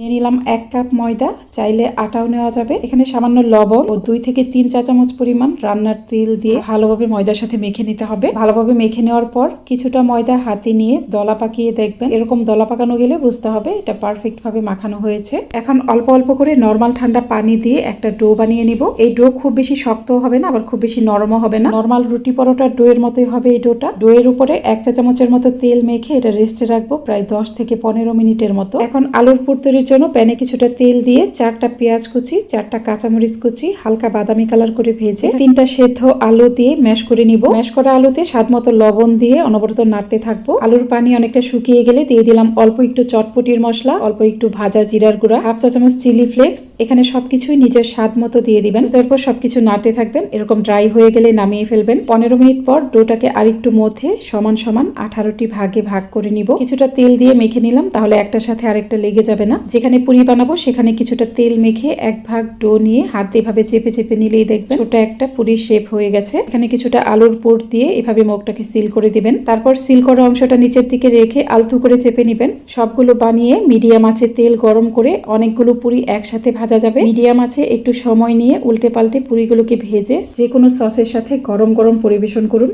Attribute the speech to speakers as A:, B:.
A: নিয়ে নিলাম এক কাপ ময়দা, চাইলে আটাও নেওয়া যাবে। এখানে সামান্য লবণ ও দুই থেকে তিন চা চামচ পরিমাণ রান্নার তেল দিয়ে ভালোভাবে ময়দার সাথে মেখে নিতে হবে। ভালোভাবে মেখে নেওয়ার পর কিছুটা ময়দা হাতে নিয়ে দলা পাকিয়ে দেখবেন। এরকম দলা পাকানো গেলে বুঝতে হবে এটা পারফেক্ট ভাবে মাখানো হয়েছে। এখন অল্প অল্প করে নর্মাল ঠান্ডা পানি দিয়ে একটা ডো বানিয়ে নিব। এই ডো খুব বেশি শক্ত হবে না, আবার খুব বেশি নরমও হবে না। নর্মাল রুটি পরোটার ডো এর মতোই হবে এই ডোটা। ডো এর উপরে এক চা চামচের মতো তেল মেখে এটা রেস্টে রাখব প্রায় দশ থেকে পনেরো মিনিটের মতো। এখন আলুর পুর তৈরির জন্য প্যানে কিছুটা তেল দিয়ে চারটা পেঁয়াজ কুচি চারটা কাঁচামরিচ কুচি হালকা বাদামি কালার করে ভেজে তিনটা সেদ্ধ আলু দিয়ে ম্যাশ করে নিব। ম্যাশ করা আলুতে স্বাদ মতো লবণ দিয়ে অনবরত নাড়তে থাকব। আলুর পানি অনেকটা শুকিয়ে গেলে দিয়ে দিলাম অল্প একটু চটপটির মশলা অল্প একটু ভাজা জিরার গুঁড়া হাফ চা চামচ চিলি ফ্লেক্স। এখানে সবকিছুই নিজের স্বাদ মতো দিয়ে দিবেন। তারপর সবকিছু নাড়তে থাকবেন। এরকম ড্রাই হয়ে গেলে নামিয়ে ফেলবেন। পনেরো মিনিট পর ডোটাকে আরেকটু মধ্যে সমান সমান আঠারোটি ভাগে ভাগ করে নিব। কিছুটা তেল দিয়ে মেখে নিলাম তাহলে একটার সাথে আরেকটা লেগে যাবে না। যেখানে পুরি বানাবো, সেখানে কিছুটা তেল মেখে এক ভাগ ডো নিয়ে হাত দিয়ে এভাবে চেপে চেপে নিলেই দেখবেন ছোট একটা পুরি শেপ হয়ে গেছে। এখানে কিছুটা আলুর পুর দিয়ে এভাবে মুখটাকে সিল করে দিবেন। তারপর সিল করা অংশটা নিচের দিকে রেখে আলতু করে চেপে নিবেন। সবগুলো বানিয়ে মিডিয়াম আছে তেল গরম করে অনেকগুলো পুরি একসাথে ভাজা যাবে। মিডিয়াম আছে একটু সময় নিয়ে উল্টে পাল্টে পুরিগুলোকে ভেজে যে কোনো সসের সাথে গরম গরম পরিবেশন করুন।